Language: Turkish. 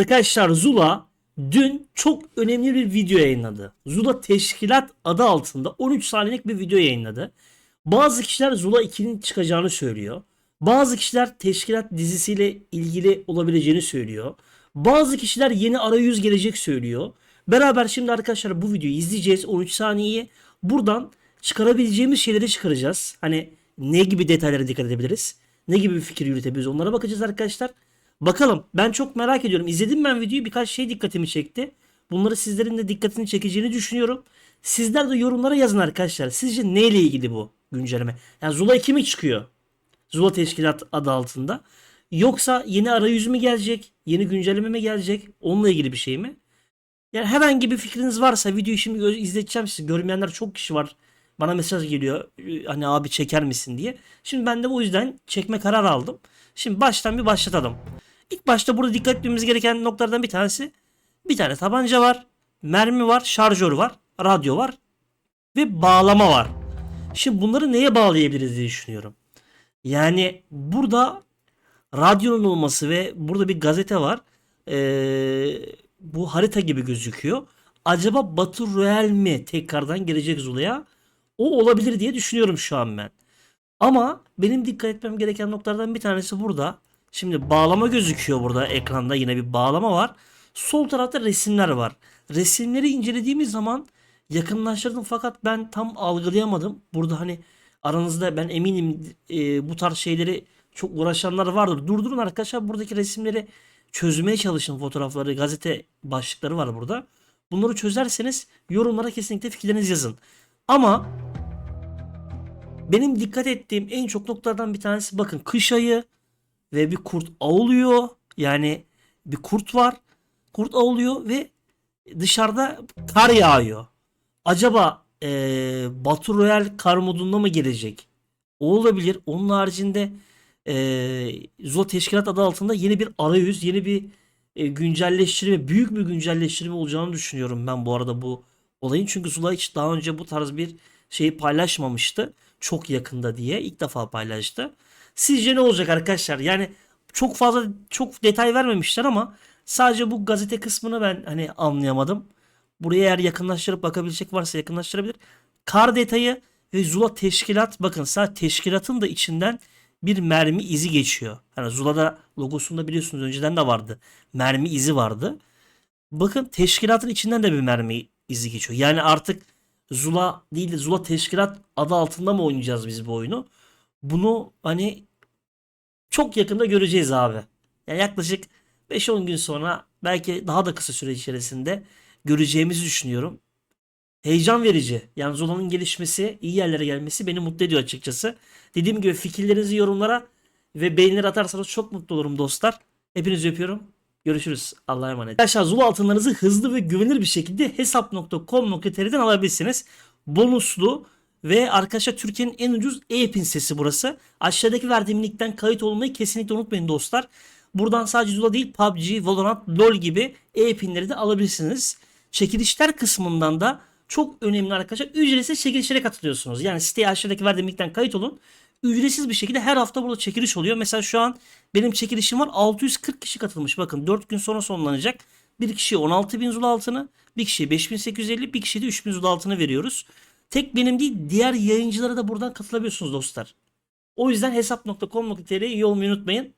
Arkadaşlar Zula dün çok önemli bir video yayınladı. Zula Teşkilat adı altında 13 saniyelik bir video yayınladı. Bazı kişiler Zula 2'nin çıkacağını söylüyor. Bazı kişiler Teşkilat dizisiyle ilgili olabileceğini söylüyor. Bazı kişiler yeni arayüz gelecek söylüyor. Beraber şimdi arkadaşlar bu videoyu izleyeceğiz 13 saniyeyi. Buradan çıkarabileceğimiz şeyleri çıkaracağız. Hani ne gibi detaylara dikkat edebiliriz? Ne gibi bir fikir yürütebiliriz? Onlara bakacağız arkadaşlar. Bakalım ben çok merak ediyorum. İzledim ben videoyu birkaç şey dikkatimi çekti. Bunları sizlerin de dikkatini çekeceğini düşünüyorum. Sizler de yorumlara yazın arkadaşlar. Sizce neyle ilgili bu güncelleme? Yani Zula 2 mi çıkıyor? Zula Teşkilat adı altında. Yoksa yeni arayüz mü gelecek? Yeni güncelleme mi gelecek? Onunla ilgili bir şey mi? Yani herhangi bir fikriniz varsa videoyu şimdi izleteceğim size. Görmeyenler çok kişi var. Bana mesaj geliyor. Hani abi çeker misin diye. Şimdi ben de bu yüzden çekme kararı aldım. Şimdi baştan bir başlatalım. İlk başta burada dikkat etmemiz gereken noktalardan bir tanesi bir tane tabanca var, mermi var, şarjör var, radyo var ve bağlama var. Şimdi bunları neye bağlayabiliriz diye düşünüyorum. Yani burada radyonun olması ve burada bir gazete var. Ee, bu harita gibi gözüküyor. Acaba Battle Royale mi tekrardan gelecek Zula'ya? O olabilir diye düşünüyorum şu an ben. Ama benim dikkat etmem gereken noktalardan bir tanesi burada. Şimdi bağlama gözüküyor burada ekranda yine bir bağlama var. Sol tarafta resimler var. Resimleri incelediğimiz zaman yakınlaştırdım fakat ben tam algılayamadım. Burada hani aranızda ben eminim e, bu tarz şeyleri çok uğraşanlar vardır. Durdurun arkadaşlar buradaki resimleri çözmeye çalışın fotoğrafları, gazete başlıkları var burada. Bunları çözerseniz yorumlara kesinlikle fikirlerinizi yazın. Ama benim dikkat ettiğim en çok noktalardan bir tanesi bakın kış ayı ve bir kurt avlıyor. Yani bir kurt var. Kurt avlıyor ve dışarıda kar yağıyor. Acaba eee Battle Royale kar modunda mı gelecek? O olabilir. Onun haricinde eee Zula Teşkilat adı altında yeni bir arayüz, yeni bir e, güncelleştirme, büyük bir güncelleştirme olacağını düşünüyorum ben bu arada bu olayın. Çünkü Zula hiç daha önce bu tarz bir şeyi paylaşmamıştı. Çok yakında diye ilk defa paylaştı. Sizce ne olacak arkadaşlar? Yani çok fazla çok detay vermemişler ama sadece bu gazete kısmını ben hani anlayamadım. Buraya eğer yakınlaştırıp bakabilecek varsa yakınlaştırabilir. Kar detayı ve Zula teşkilat bakın sadece teşkilatın da içinden bir mermi izi geçiyor. Hani Zula'da logosunda biliyorsunuz önceden de vardı. Mermi izi vardı. Bakın teşkilatın içinden de bir mermi izi geçiyor. Yani artık Zula değil de Zula Teşkilat adı altında mı oynayacağız biz bu oyunu? Bunu hani çok yakında göreceğiz abi. Yani yaklaşık 5-10 gün sonra belki daha da kısa süre içerisinde göreceğimizi düşünüyorum. Heyecan verici. Yani Zula'nın gelişmesi, iyi yerlere gelmesi beni mutlu ediyor açıkçası. Dediğim gibi fikirlerinizi yorumlara ve beğeniler atarsanız çok mutlu olurum dostlar. Hepinizi öpüyorum. Görüşürüz. Allah'a emanet. Arkadaşlar Zula altınlarınızı hızlı ve güvenilir bir şekilde hesap.com.tr'den alabilirsiniz. Bonuslu ve arkadaşlar Türkiye'nin en ucuz e-pin sitesi burası. Aşağıdaki verdiğim linkten kayıt olmayı kesinlikle unutmayın dostlar. Buradan sadece Zula değil PUBG, Valorant, LoL gibi e-pinleri de alabilirsiniz. Çekilişler kısmından da çok önemli arkadaşlar. Ücretsiz çekilişlere katılıyorsunuz. Yani siteye aşağıdaki verdiğim linkten kayıt olun. Ücretsiz bir şekilde her hafta burada çekiliş oluyor. Mesela şu an benim çekilişim var. 640 kişi katılmış. Bakın 4 gün sonra sonlanacak. Bir kişiye 16.000 zul altını, bir kişiye 5850, bir kişiye de 3000 zul altını veriyoruz. Tek benim değil diğer yayıncılara da buradan katılabiliyorsunuz dostlar. O yüzden hesap.com.tr'ye iyi olmayı unutmayın.